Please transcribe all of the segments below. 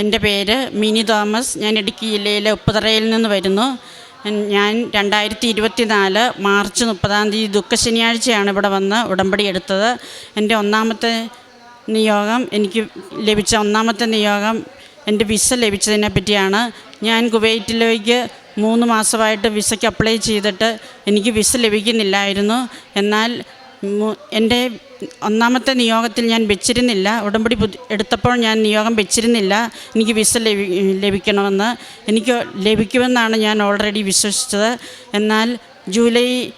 എന്റെ പേര് mini Thomas. ഞാൻ ഇടുക്കി ജില്ലയിലെ ഉപ്പുതറയിൽ നിന്ന് വരുന്നു. ഞാൻ രണ്ടായിരത്തി ഇരുപത്തി നാല് മാർച്ച് മുപ്പതാം തീയതി ദുഃഖ ശനിയാഴ്ചയാണ് ഇവിടെ വന്ന് ഉടമ്പടി എടുത്തത്. എന്റെ ഒന്നാമത്തെ നിയോഗം എനിക്ക് ലഭിച്ച ഒന്നാമത്തെ നിയോഗം എന്റെ വിസ ലഭിച്ചതിനെ പറ്റിയാണ്. ഞാൻ കുവൈറ്റിലേക്ക് മൂന്ന് മാസമായിട്ട് വിസയ്ക്ക് അപ്ലൈ ചെയ്തിട്ട് എനിക്ക് വിസ ലഭിക്കുന്നില്ലായിരുന്നു. എന്നാൽ എന്റെ ഒന്നാമത്തെ നിയോഗത്തിൽ ഞാൻ വെച്ചിരുന്നില്ല. ഉടമ്പടി എടുത്തപ്പോൾ ഞാൻ നിയോഗം വെച്ചിരുന്നില്ല. എനിക്ക് വിസ ലഭി ലഭിക്കണമെന്ന്. എനിക്ക് ലഭിക്കുമെന്നാണ് ഞാൻ ഓൾറെഡി വിശ്വസിച്ചത്. എന്നാൽ ജൂലൈ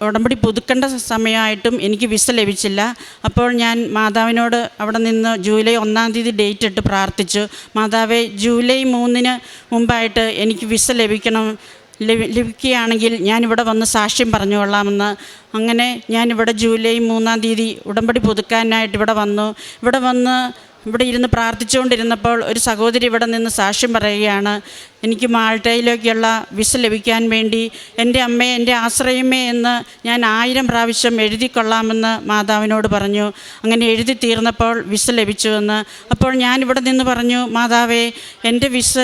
ഉടമ്പടി പുതുക്കേണ്ട സമയമായിട്ടും എനിക്ക് വിസ ലഭിച്ചില്ല. അപ്പോൾ ഞാൻ മാതാവിനോട് അവിടെ നിന്ന് ജൂലൈ ഒന്നാം തീയതി ഡേറ്റ് ഇട്ട് പ്രാർത്ഥിച്ചു. മാതാവേ ജൂലൈ മൂന്നിന് മുമ്പായിട്ട് എനിക്ക് വിസ ലഭിക്കണം. ലഭി ലഭിക്കുകയാണെങ്കിൽ ഞാനിവിടെ വന്ന് സാക്ഷ്യം പറഞ്ഞുകൊള്ളാമെന്ന്. അങ്ങനെ ഞാനിവിടെ ജൂലൈ മൂന്നാം തീയതി ഉടമ്പടി പുതുക്കാനായിട്ട് ഇവിടെ വന്നു. ഇവിടെ വന്ന് ഇവിടെ ഇരുന്ന് പ്രാർത്ഥിച്ചുകൊണ്ടിരുന്നപ്പോൾ ഒരു സഹോദരി ഇവിടെ നിന്ന് സാക്ഷ്യം പറയുകയാണ്. എനിക്ക് മാൾട്ടയിലേക്കുള്ള വിസ ലഭിക്കാൻ വേണ്ടി എന്റെ അമ്മയെ എന്റെ ആശ്രയമേ എന്ന് ഞാൻ ആയിരം പ്രാവശ്യം എഴുതിക്കൊള്ളാമെന്ന് മാതാവിനോട് പറഞ്ഞു. അങ്ങനെ എഴുതി തീർന്നപ്പോൾ വിസ ലഭിച്ചുവെന്ന്. അപ്പോൾ ഞാനിവിടെ നിന്ന് പറഞ്ഞു മാതാവേ എന്റെ വിസ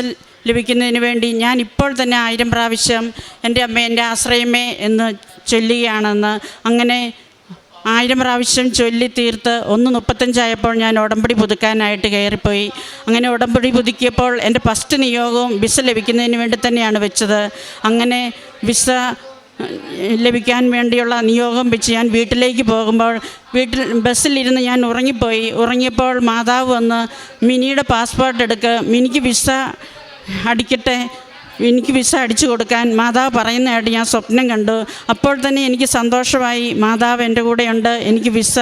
ലഭിക്കുന്നതിന് വേണ്ടി ഞാൻ ഇപ്പോൾ തന്നെ ആയിരം പ്രാവശ്യം എന്റെ അമ്മ എന്റെ ആശ്രയമേ എന്ന് ചൊല്ലുകയാണെന്ന് അങ്ങനെ ആയിരം പ്രാവശ്യം ചൊല്ലി തീർത്ത് ഒന്ന് മുപ്പത്തഞ്ചായപ്പോൾ ഞാൻ ഉടമ്പടി പുതുക്കാനായിട്ട് കയറിപ്പോയി. അങ്ങനെ ഉടമ്പടി പുതുക്കിയപ്പോൾ എന്റെ ഫസ്റ്റ് നിയോഗവും വിസ ലഭിക്കുന്നതിന് വേണ്ടി തന്നെയാണ് വെച്ചത്. അങ്ങനെ വിസ ലഭിക്കാൻ വേണ്ടിയുള്ള നിയോഗം വെച്ച് ഞാൻ വീട്ടിലേക്ക് പോകുമ്പോൾ വീട്ടിൽ ബസ്സിലിരുന്ന് ഞാൻ ഉറങ്ങിപ്പോയി. ഉറങ്ങിയപ്പോൾ മാതാവ് വന്ന് മിനിയുടെ പാസ്പോർട്ട് എടുക്കുക മിനിക്ക് വിസ അടിക്കട്ടെ. എനിക്ക് വിസ അടിച്ചു കൊടുക്കാൻ മാതാവ് പറയുന്നതായിട്ട് ഞാൻ സ്വപ്നം കണ്ടു. അപ്പോൾ തന്നെ എനിക്ക് സന്തോഷമായി. മാതാവ് എന്റെ കൂടെയുണ്ട്. എനിക്ക് വിസ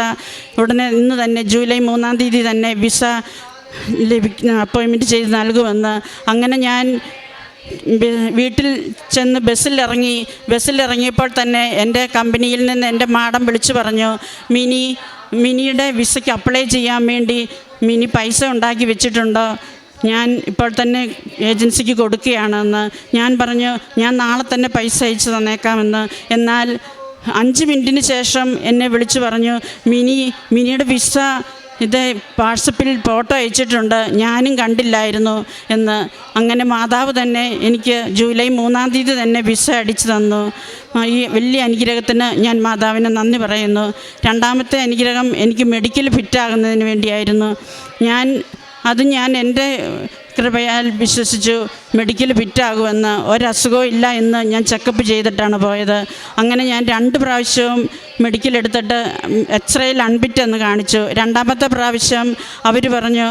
ഉടനെ ഇന്ന് തന്നെ ജൂലൈ മൂന്നാം തീയതി തന്നെ വിസ ലഭിക്കുന്ന അപ്പോയിൻമെന്റ് ചെയ്ത് നൽകുമെന്ന്. അങ്ങനെ ഞാൻ വീട്ടിൽ ചെന്ന് ബസ്സിലിറങ്ങി ബസ്സിലിറങ്ങിയപ്പോൾ തന്നെ എന്റെ കമ്പനിയിൽ നിന്ന് എന്റെ മാഡം വിളിച്ചു പറഞ്ഞു മിനി മിനിയുടെ വിസയ്ക്ക് അപ്ലൈ ചെയ്യാൻ വേണ്ടി മിനി പൈസ ഉണ്ടാക്കി വെച്ചിട്ടുണ്ടോ? ഞാൻ ഇപ്പോൾ തന്നെ ഏജൻസിക്ക് കൊടുക്കുകയാണെന്ന് ഞാൻ പറഞ്ഞു ഞാൻ നാളെ തന്നെ പൈസ അയച്ചു തന്നേക്കാമെന്ന്. എന്നാൽ അഞ്ച് മിനിറ്റിന് ശേഷം എന്നെ വിളിച്ചു പറഞ്ഞു മിനി മിനിയുടെ വിസ ഇത് വാട്സപ്പിൽ ഫോട്ടോ അയച്ചിട്ടുണ്ട് ഞാനും കണ്ടില്ലായിരുന്നു എന്ന്. അങ്ങനെ മാതാവ് തന്നെ എനിക്ക് ജൂലൈ മൂന്നാം തീയതി തന്നെ വിസ അടിച്ചു തന്നു. ഈ വലിയ അനുഗ്രഹത്തിന് ഞാൻ മാതാവിന് നന്ദി പറയുന്നു. രണ്ടാമത്തെ അനുഗ്രഹം എനിക്ക് മെഡിക്കൽ ഫിറ്റാകുന്നതിന് വേണ്ടിയായിരുന്നു. ഞാൻ അത് ഞാൻ എന്റെ കൃപയാൽ വിശ്വസിച്ചു മെഡിക്കൽ ഫിറ്റാകുമെന്ന് ഒരസുഖവും ഇല്ല എന്ന് ഞാൻ ചെക്കപ്പ് ചെയ്തിട്ടാണ് പോയത്. അങ്ങനെ ഞാൻ രണ്ട് പ്രാവശ്യവും മെഡിക്കൽ എടുത്തിട്ട് എക്സ്റേയിൽ അൺഫിറ്റ് എന്ന് കാണിച്ചു. രണ്ടാമത്തെ പ്രാവശ്യം അവർ പറഞ്ഞു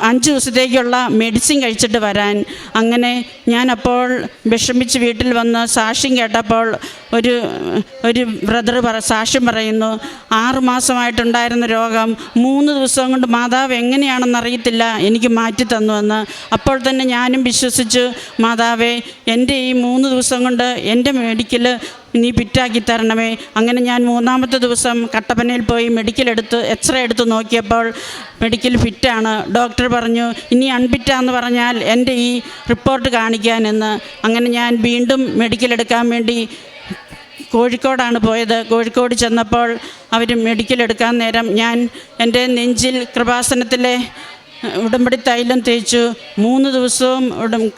അഞ്ച് ദിവസത്തേക്കുള്ള മെഡിസിൻ കഴിച്ചിട്ട് വരാൻ. അങ്ങനെ ഞാനപ്പോൾ വിഷമിച്ച് വീട്ടിൽ വന്ന് സാക്ഷ്യം കേട്ടപ്പോൾ ഒരു ഒരു ബ്രദർ പറ സാക്ഷ്യം പറയുന്നു ആറ് മാസമായിട്ടുണ്ടായിരുന്ന രോഗം മൂന്ന് ദിവസം കൊണ്ട് മാതാവ് എങ്ങനെയാണെന്നറിയത്തില്ല എനിക്ക് മാറ്റി തന്നുവെന്ന്. അപ്പോൾ തന്നെ ഞാനും വിശ്വസിച്ചു മാതാവേ എന്റെ ഈ മൂന്ന് ദിവസം കൊണ്ട് എന്റെ മെഡിക്കൽ നീ പിറ്റാക്കി തരണമേ. അങ്ങനെ ഞാൻ മൂന്നാമത്തെ ദിവസം കട്ടപ്പനയിൽ പോയി മെഡിക്കൽ എടുത്ത് എക്സ്റേ എടുത്ത് നോക്കിയപ്പോൾ മെഡിക്കൽ ഫിറ്റാണ് ഡോക്ടർ പറഞ്ഞു ഇനി അൺഫിറ്റാന്ന് പറഞ്ഞാൽ എന്റെ ഈ റിപ്പോർട്ട് കാണിക്കാനെന്ന് അങ്ങനെ ഞാൻ വീണ്ടും മെഡിക്കൽ എടുക്കാൻ വേണ്ടി കോഴിക്കോടാണ് പോയത്. കോഴിക്കോട് ചെന്നപ്പോൾ അവർ മെഡിക്കൽ എടുക്കാൻ നേരം ഞാൻ എന്റെ നെഞ്ചിൽ കൃപാസനത്തിലെ ഉടമ്പടി തൈലം തേച്ചു. മൂന്ന് ദിവസവും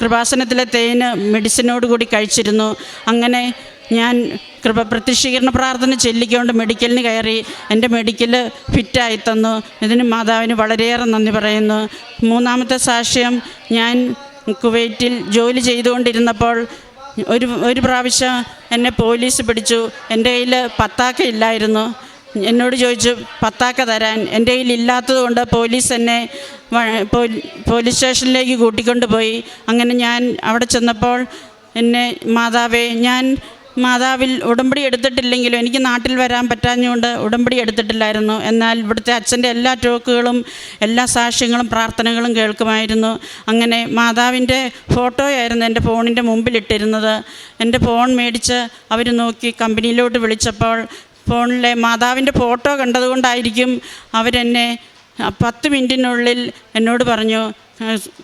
കൃപാസനത്തിലെ തേന് മെഡിസിനോട് കൂടി കഴിച്ചിരുന്നു. അങ്ങനെ ഞാൻ കൃപ പ്രത്യക്ഷീകരണ പ്രാർത്ഥന ചെല്ലിക്കൊണ്ട് മെഡിക്കലിന് കയറി എന്റെ മെഡിക്കൽ ഫിറ്റായി തന്നു. ഇതിന് മാതാവിന് വളരെയേറെ നന്ദി പറയുന്നു. മൂന്നാമത്തെ സാക്ഷ്യം ഞാൻ കുവൈറ്റിൽ ജോലി ചെയ്തുകൊണ്ടിരുന്നപ്പോൾ ഒരു ഒരു പ്രാവശ്യം എന്നെ പോലീസ് പിടിച്ചു. എന്റെ കയ്യിൽ പത്താക്ക ഇല്ലായിരുന്നു. എന്നോട് ചോദിച്ചു പത്താക്ക തരാൻ. എന്റെ കയ്യിൽ ഇല്ലാത്തത് കൊണ്ട് പോലീസ് എന്നെ പോലീസ് സ്റ്റേഷനിലേക്ക് കൂട്ടിക്കൊണ്ടുപോയി. അങ്ങനെ ഞാൻ അവിടെ ചെന്നപ്പോൾ എന്നെ മാതാവേ ഞാൻ മാതാവിൽ ഉടമ്പടി എടുത്തിട്ടില്ലെങ്കിലും എനിക്ക് നാട്ടിൽ വരാൻ പറ്റാഞ്ഞുകൊണ്ട് ഉടമ്പടി എടുത്തിട്ടില്ലായിരുന്നു. എന്നാൽ ഇവിടുത്തെ അച്ഛന്റെ എല്ലാ ടോക്കുകളും എല്ലാ സാക്ഷ്യങ്ങളും പ്രാർത്ഥനകളും കേൾക്കുമായിരുന്നു. അങ്ങനെ മാതാവിന്റെ ഫോട്ടോയായിരുന്നു എന്റെ ഫോണിന്റെ മുമ്പിലിട്ടിരുന്നത്. എന്റെ ഫോൺ മേടിച്ച് അവർ നോക്കി കമ്പനിയിലോട്ട് വിളിച്ചപ്പോൾ ഫോണിലെ മാതാവിന്റെ ഫോട്ടോ കണ്ടതുകൊണ്ടായിരിക്കും അവരെന്നെ പത്ത് മിനിറ്റിനുള്ളിൽ എന്നോട് പറഞ്ഞു "ഏഹ്,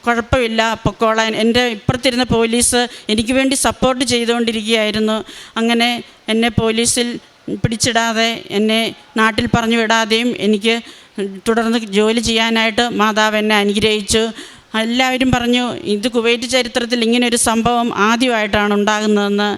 കുഴപ്പമില്ല. പൊക്കോളാൻ എന്റെ ഇപ്പുറത്തിരുന്ന പോലീസ് എനിക്ക് വേണ്ടി സപ്പോർട്ട് ചെയ്തുകൊണ്ടിരിക്കുകയായിരുന്നു. അങ്ങനെ എന്നെ പോലീസിൽ പിടിച്ചിടാതെ എന്നെ നാട്ടിൽ പറഞ്ഞു വിടാതെയും എനിക്ക് തുടർന്ന് ജോലി ചെയ്യാനായിട്ട് മാതാവ് എന്നെ അനുഗ്രഹിച്ചു. എല്ലാവരും പറഞ്ഞു ഇത് കുവൈറ്റ് ചരിത്രത്തിൽ ഇങ്ങനെ ഒരു സംഭവം ആദ്യമായിട്ടാണ് ഉണ്ടാകുന്നതെന്ന്.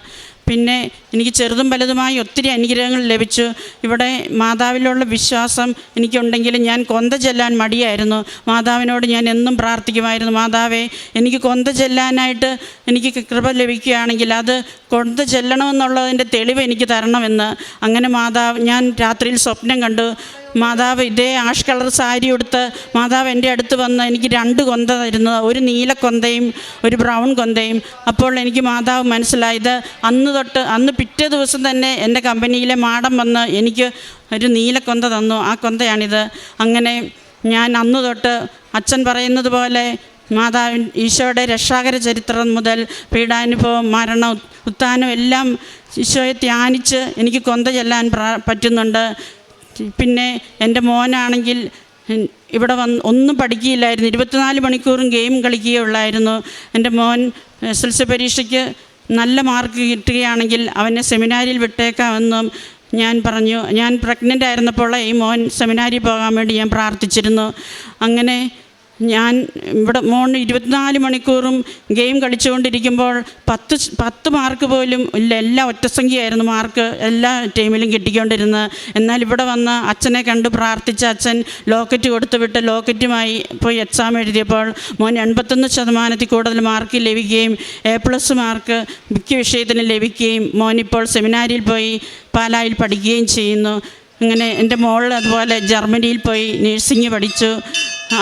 പിന്നെ എനിക്ക് ചെറുതും വലുതുമായി ഒത്തിരി അനുഗ്രഹങ്ങൾ ലഭിച്ചു. ഇവിടെ മാതാവിലുള്ള വിശ്വാസം എനിക്കുണ്ടെങ്കിലും ഞാൻ കൊന്ത ചെല്ലാൻ മടിയായിരുന്നു. മാതാവിനോട് ഞാൻ എന്നും പ്രാർത്ഥിക്കുമായിരുന്നു. മാതാവേ എനിക്ക് കൊന്ത ചെല്ലാനായിട്ട് എനിക്ക് കൃപ ലഭിക്കുകയാണെങ്കിൽ അത് കൊന്ത ചെല്ലണമെന്നുള്ളതിന്റെ തെളിവ് എനിക്ക് തരണമെന്ന്. അങ്ങനെ മാതാവ് ഞാൻ രാത്രിയിൽ സ്വപ്നം കണ്ടു. മാതാവ് ഇതേ ആഷ് കളർ സാരി ഉടുത്ത് മാതാവ് എന്റെ അടുത്ത് വന്ന് എനിക്ക് രണ്ട് കൊന്ത തരുന്നത്. ഒരു നീല കൊന്തയും ഒരു ബ്രൗൺ കൊന്തയും. അപ്പോൾ എനിക്ക് മാതാവ് മനസ്സിലായത് അന്ന് തൊട്ട് അന്ന് പിറ്റേ ദിവസം തന്നെ എന്റെ കമ്പനിയിലെ മാഡം വന്ന് എനിക്ക് ഒരു നീല കൊന്ത തന്നു. ആ കൊന്തയാണിത്. അങ്ങനെ ഞാൻ അന്ന് തൊട്ട് അച്ഛൻ പറയുന്നത് പോലെ മാതാവിൻ ഈശോയുടെ രക്ഷാകര ചരിത്രം മുതൽ പീഡാനുഭവം മരണം ഉത്ഥാനം എല്ലാം ഈശോയെ ധ്യാനിച്ച് എനിക്ക് കൊന്ത ചെല്ലാൻ പറ്റുന്നുണ്ട്. പിന്നെ എന്റെ മോനാണെങ്കിൽ ഇവിടെ വന്ന് ഒന്നും പഠിക്കുകയില്ലായിരുന്നു. ഇരുപത്തിനാല് മണിക്കൂറും ഗെയിം കളിക്കുകയുള്ളായിരുന്നു. എന്റെ മോൻ എസ് എൽ സി പരീക്ഷയ്ക്ക് നല്ല മാർക്ക് കിട്ടുകയാണെങ്കിൽ അവനെ സെമിനാരിൽ വിട്ടേക്കാമെന്നും ഞാൻ പറഞ്ഞു. ഞാൻ പ്രഗ്നന്റ് ആയിരുന്നപ്പോൾ ഈ മോൻ സെമിനാരിൽ പോകാൻ വേണ്ടി ഞാൻ പ്രാർത്ഥിച്ചിരുന്നു. അങ്ങനെ ഞാൻ ഇവിടെ മോൺ ഇരുപത്തിനാല് മണിക്കൂറും ഗെയിം കളിച്ചുകൊണ്ടിരിക്കുമ്പോൾ പത്ത് പത്ത് മാർക്ക് പോലും ഇല്ല എല്ലാ ഒറ്റസംഖ്യയായിരുന്നു മാർക്ക് എല്ലാ ടീമിലും കിട്ടിക്കൊണ്ടിരുന്നത്. എന്നാൽ ഇവിടെ വന്ന് അച്ഛനെ കണ്ട് പ്രാർത്ഥിച്ച അച്ഛൻ ലോക്കറ്റ് കൊടുത്തു വിട്ട് ലോക്കറ്റുമായി പോയി എക്സാം എഴുതിയപ്പോൾ മോൻ എൺപത്തൊന്ന് ശതമാനത്തിൽ കൂടുതൽ മാർക്ക് ലഭിക്കുകയും എ പ്ലസ് മാർക്ക് മിക്ക വിഷയത്തിന് ലഭിക്കുകയും മോനിപ്പോൾ സെമിനാരിൽ പോയി പാലായിൽ പഠിക്കുകയും ചെയ്യുന്നു. അങ്ങനെ എന്റെ മോൾ അതുപോലെ ജർമ്മനിയിൽ പോയി നേഴ്സിംഗ് പഠിച്ചു.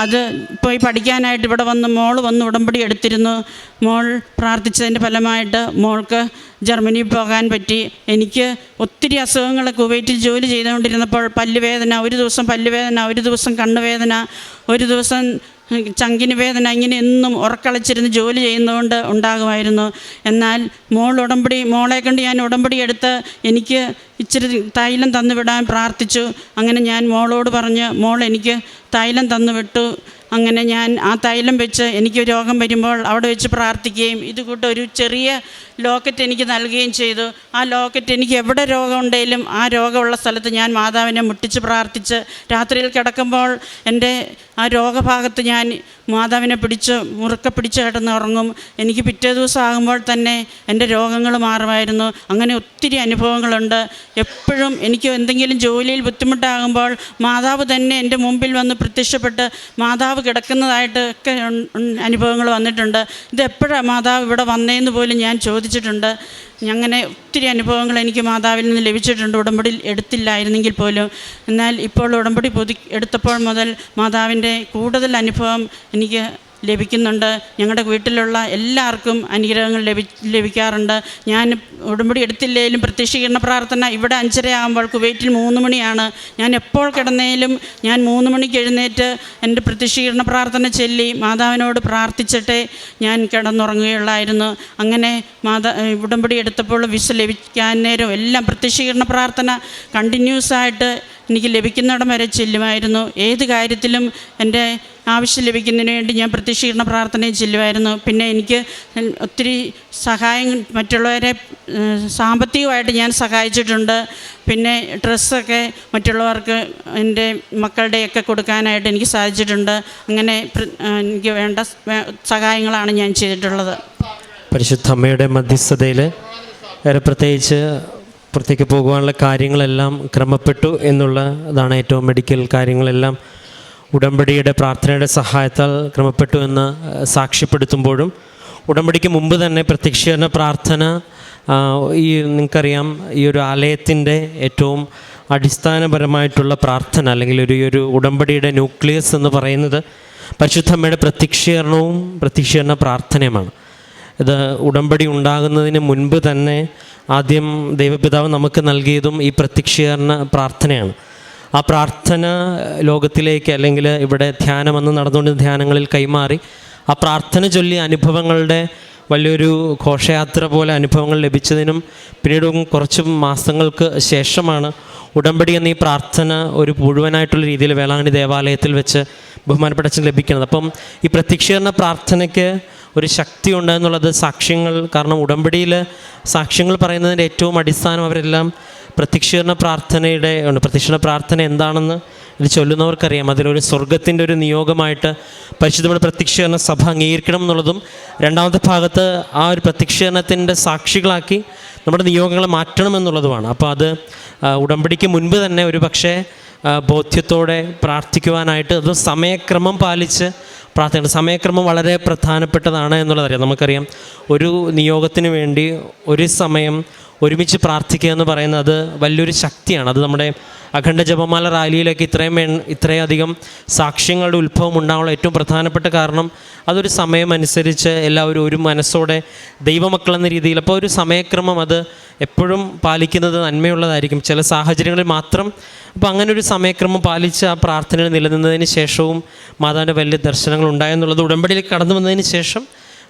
അത് പോയി പഠിക്കാനായിട്ട് ഇവിടെ വന്ന് മോൾ വന്ന് ഉടമ്പടി എടുത്തിരുന്നു. മോൾ പ്രാർത്ഥിച്ചതിന്റെ ഫലമായിട്ട് മോൾക്ക് ജർമ്മനിയിൽ പോകാൻ പറ്റി. എനിക്ക് ഒത്തിരി അസുഖങ്ങൾ കുവൈറ്റിൽ ജോലി ചെയ്തുകൊണ്ടിരുന്നപ്പോൾ പല്ലുവേദന ഒരു ദിവസം പല്ലുവേദന ഒരു ദിവസം കണ്ണുവേദന ഒരു ദിവസം ചങ്കിന് വേദന ഇങ്ങനെ എന്നും ഉറക്കളിച്ചിരുന്ന് ജോലി ചെയ്യുന്നതുകൊണ്ട് ഉണ്ടാകുമായിരുന്നു. എന്നാൽ മോൾ ഉടമ്പടി മോളെ കൊണ്ട് ഞാൻ ഉടമ്പടി എടുത്ത് എനിക്ക് ഇച്ചിരി തൈലം തന്നു വിടാൻ പ്രാർത്ഥിച്ചു. അങ്ങനെ ഞാൻ മോളോട് പറഞ്ഞ് മോൾ എനിക്ക് തൈലം തന്നു വിട്ടു അങ്ങനെ ഞാൻ ആ തൈലം വെച്ച് എനിക്ക് രോഗം വരുമ്പോൾ അവിടെ വെച്ച് പ്രാർത്ഥിക്കുകയും ഇത് കൂട്ട ഒരു ചെറിയ ലോക്കറ്റ് എനിക്ക് നൽകുകയും ചെയ്തു. ആ ലോക്കറ്റ് എനിക്ക് എവിടെ രോഗം ഉണ്ടെങ്കിലും ആ രോഗമുള്ള സ്ഥലത്ത് ഞാൻ മാതാവിനെ മുട്ടിച്ച് പ്രാർത്ഥിച്ച് രാത്രിയിൽ കിടക്കുമ്പോൾ എന്റെ ആ രോഗഭാഗത്ത് ഞാൻ മാതാവിനെ പിടിച്ച് മുറുക്കെ പിടിച്ച് കിടന്ന് ഉറങ്ങും. എനിക്ക് പിറ്റേ ദിവസം ആകുമ്പോൾ തന്നെ എന്റെ രോഗങ്ങൾ മാറുമായിരുന്നു. അങ്ങനെ ഒത്തിരി അനുഭവങ്ങളുണ്ട്. എപ്പോഴും എനിക്ക് എന്തെങ്കിലും ജോലിയിൽ ബുദ്ധിമുട്ടാകുമ്പോൾ മാതാവ് തന്നെ എന്റെ മുമ്പിൽ വന്ന് പ്രത്യക്ഷപ്പെട്ട് മാതാവ് കിടക്കുന്നതായിട്ട് ഒക്കെ അനുഭവങ്ങൾ വന്നിട്ടുണ്ട്. ഇത് എപ്പോഴാണ് മാതാവ് ഇവിടെ വന്നേന്ന് പോലും ഞാൻ ചോദിച്ചിട്ടുണ്ട്. അങ്ങനെ ഒത്തിരി അനുഭവങ്ങൾ എനിക്ക് മാതാവിൽ നിന്ന് ലഭിച്ചിട്ടുണ്ട്. ഉടമ്പടി എടുത്തില്ലായിരുന്നെങ്കിൽ പോലും. എന്നാൽ ഇപ്പോൾ ഉടമ്പടി പുതി എടുത്തപ്പോൾ മുതൽ മാതാവിന്റെ കൂടുതൽ അനുഭവം എനിക്ക് ലഭിക്കുന്നുണ്ട്. ഞങ്ങളുടെ വീട്ടിലുള്ള എല്ലാവർക്കും അനുഗ്രഹങ്ങൾ ലഭി ലഭിക്കാറുണ്ട്. ഞാൻ ഉടമ്പടി എടുത്തില്ലെങ്കിലും പ്രത്യക്ഷീകരണ പ്രാർത്ഥന ഇവിടെ അഞ്ചര ആകുമ്പോൾ കുവൈറ്റിൽ മൂന്ന് മണിയാണ്. ഞാൻ എപ്പോൾ കിടന്നേലും ഞാൻ മൂന്ന് മണിക്ക് എഴുന്നേറ്റ് എന്റെ പ്രത്യക്ഷീകരണ പ്രാർത്ഥന ചൊല്ലി മാതാവിനോട് പ്രാർത്ഥിച്ചിട്ടേ ഞാൻ കിടന്നുറങ്ങുകയുള്ളായിരുന്നു. അങ്ങനെ മാതാ ഉടമ്പടി എടുത്തപ്പോൾ വിസ ലഭിക്കാൻ നേരം എല്ലാം പ്രത്യക്ഷീകരണ പ്രാർത്ഥന കണ്ടിന്യൂസ് ആയിട്ട് എനിക്ക് ലഭിക്കുന്നിടം വരെ ചെല്ലുമായിരുന്നു. ഏത് കാര്യത്തിലും എന്റെ ആവശ്യം ലഭിക്കുന്നതിന് വേണ്ടി ഞാൻ പ്രത്യക്ഷീകരണ പ്രാർത്ഥനയും ചെല്ലുമായിരുന്നു. പിന്നെ എനിക്ക് ഒത്തിരി സഹായം മറ്റുള്ളവരെ സാമ്പത്തികമായിട്ട് ഞാൻ സഹായിച്ചിട്ടുണ്ട്. പിന്നെ ഡ്രസ്സൊക്കെ മറ്റുള്ളവർക്ക് എന്റെ മക്കളുടെയൊക്കെ കൊടുക്കാനായിട്ട് എനിക്ക് സാധിച്ചിട്ടുണ്ട്. അങ്ങനെ എനിക്ക് വേണ്ട സഹായങ്ങളാണ് ഞാൻ ചെയ്തിട്ടുള്ളത്. പരിശുദ്ധ അമ്മയുടെ മധ്യസ്ഥതയിൽ പ്രത്യേകിച്ച് പുറത്തേക്ക് പോകുവാനുള്ള കാര്യങ്ങളെല്ലാം ക്രമപ്പെട്ടു എന്നുള്ളതാണ് ഏറ്റവും മെഡിക്കൽ കാര്യങ്ങളെല്ലാം ഉടമ്പടിയുടെ പ്രാർത്ഥനയുടെ സഹായത്താൽ ക്രമപ്പെട്ടു എന്ന് സാക്ഷ്യപ്പെടുത്തുമ്പോഴും ഉടമ്പടിക്ക് മുമ്പ് തന്നെ പ്രത്യക്ഷീകരണ പ്രാർത്ഥന ഈ നിങ്ങൾക്കറിയാം ഈ ഒരു ആലയത്തിന്റെ ഏറ്റവും അടിസ്ഥാനപരമായിട്ടുള്ള പ്രാർത്ഥന അല്ലെങ്കിൽ ഒരു ഒരു ഉടമ്പടിയുടെ ന്യൂക്ലിയസ് എന്ന് പറയുന്നത് പരിശുദ്ധമ്മയുടെ പ്രത്യക്ഷീകരണവും പ്രത്യക്ഷീകരണ പ്രാർത്ഥനയുമാണ്. ഇത് ഉടമ്പടി ഉണ്ടാകുന്നതിന് മുൻപ് തന്നെ ആദ്യം ദൈവപിതാവ് നമുക്ക് നൽകിയതും ഈ പ്രത്യക്ഷീകരണ പ്രാർത്ഥനയാണ്. ആ പ്രാർത്ഥന ലോകത്തിലേക്ക് അല്ലെങ്കിൽ ഇവിടെ ധ്യാനം ധ്യാനമെന്ന് നടന്നുകൊണ്ടിരുന്ന ധ്യാനങ്ങളിൽ കൈമാറി ആ പ്രാർത്ഥന ചൊല്ലി അനുഭവങ്ങളുടെ വലിയൊരു ഘോഷയാത്ര പോലെ അനുഭവങ്ങൾ ലഭിച്ചതിനും പിന്നീട് കുറച്ച് മാസങ്ങൾക്ക് ശേഷമാണ് ഉടമ്പടി എന്ന ഈ പ്രാർത്ഥന ഒരു മുഴുവനായിട്ടുള്ള രീതിയിൽ വേളാങ്കണ്ണി ദേവാലയത്തിൽ വെച്ച് ബഹുമാനപ്പെട്ട അച്ഛൻ ലഭിക്കുന്നത്. അപ്പം ഈ പ്രത്യക്ഷീകരണ പ്രാർത്ഥനയ്ക്ക് ഒരു ശക്തി ഉണ്ട് എന്നുള്ളത് സാക്ഷ്യങ്ങൾ കാരണം ഉടമ്പടിയിൽ സാക്ഷ്യങ്ങൾ പറയുന്നതിന്റെ ഏറ്റവും അടിസ്ഥാനം അവരെല്ലാം പ്രത്യക്ഷീകരണ പ്രാർത്ഥനയുടെ ഉണ്ട് പ്രത്യക്ഷീകരണ പ്രാർത്ഥന എന്താണെന്ന് ഇത് ചൊല്ലുന്നവർക്കറിയാം. അതിലൊരു സ്വർഗത്തിന്റെ ഒരു നിയോഗമായിട്ട് പരിശുദ്ധയുടെ പ്രത്യക്ഷീകരണ സഭ അംഗീകരിക്കണം എന്നുള്ളതും രണ്ടാമത്തെ ഭാഗത്ത് ആ ഒരു പ്രത്യക്ഷീകരണത്തിന്റെ സാക്ഷികളാക്കി നമ്മുടെ നിയോഗങ്ങളെ മാറ്റണം എന്നുള്ളതുമാണ്. അപ്പോൾ അത് ഉടമ്പടിക്ക് മുൻപ് തന്നെ ഒരു പക്ഷേ ബോധ്യത്തോടെ പ്രാർത്ഥിക്കുവാനായിട്ട് അത് സമയക്രമം പാലിച്ച് പ്രാർത്ഥിക്കണം സമയക്രമം വളരെ പ്രധാനപ്പെട്ടതാണ് എന്നുള്ളതറിയാം. നമുക്കറിയാം ഒരു നിയോഗത്തിന് വേണ്ടി ഒരു സമയം ഒരുമിച്ച് പ്രാർത്ഥിക്കുക എന്ന് പറയുന്നത് വലിയൊരു ശക്തിയാണ്. അത് നമ്മുടെ അഖണ്ഡ ജപമാല റാലിയിലേക്ക് ഇത്രയും വേ ഇത്രയധികം സാക്ഷ്യങ്ങളുടെ ഉത്ഭവം ഉണ്ടാകാനുള്ള ഏറ്റവും പ്രധാനപ്പെട്ട കാരണം അതൊരു സമയമനുസരിച്ച് എല്ലാവരും ഒരു മനസ്സോടെ ദൈവമക്കളെന്ന രീതിയിൽ അപ്പോൾ ഒരു സമയക്രമം അത് എപ്പോഴും പാലിക്കുന്നത് നന്മയുള്ളതായിരിക്കും. ചില സാഹചര്യങ്ങളിൽ മാത്രം അപ്പോൾ അങ്ങനെ ഒരു സമയക്രമം പാലിച്ച് ആ പ്രാർത്ഥനയിൽ നിലനിന്നതിന് ശേഷവും മാതാവിന്റെ വലിയ ദർശനങ്ങൾ ഉണ്ടായെന്നുള്ളത് ഉടമ്പടിയിൽ കടന്നു വന്നതിന് ശേഷം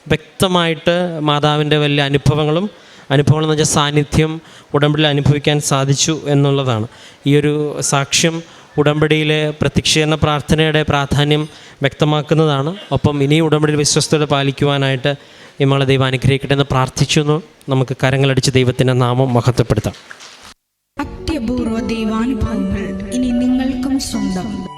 വ്യക്തമായിട്ട് മാതാവിന്റെ വലിയ അനുഭവങ്ങളും അനുഭവങ്ങൾ എന്ന് വെച്ചാൽ സാന്നിധ്യം ഉടമ്പടിയിൽ അനുഭവിക്കാൻ സാധിച്ചു എന്നുള്ളതാണ്. ഈ ഒരു സാക്ഷ്യം ഉടമ്പടിയിലെ പ്രത്യക്ഷീകരണ പ്രാർത്ഥനയുടെ പ്രാധാന്യം വ്യക്തമാക്കുന്നതാണ്. ഒപ്പം ഇനി ഉടമ്പടിയിൽ വിശ്വസ്തത പാലിക്കുവാനായിട്ട് നമ്മളെ ദൈവം അനുഗ്രഹിക്കട്ടെ എന്ന് പ്രാർത്ഥിച്ചു നമുക്ക് കരങ്ങളടിച്ച് ദൈവത്തിന്റെ നാമം മഹത്വപ്പെടുത്താം. അത്യപൂർവ ദൈവാനുഭവങ്ങൾ ഇനി നിങ്ങൾക്കും സ്വന്തം.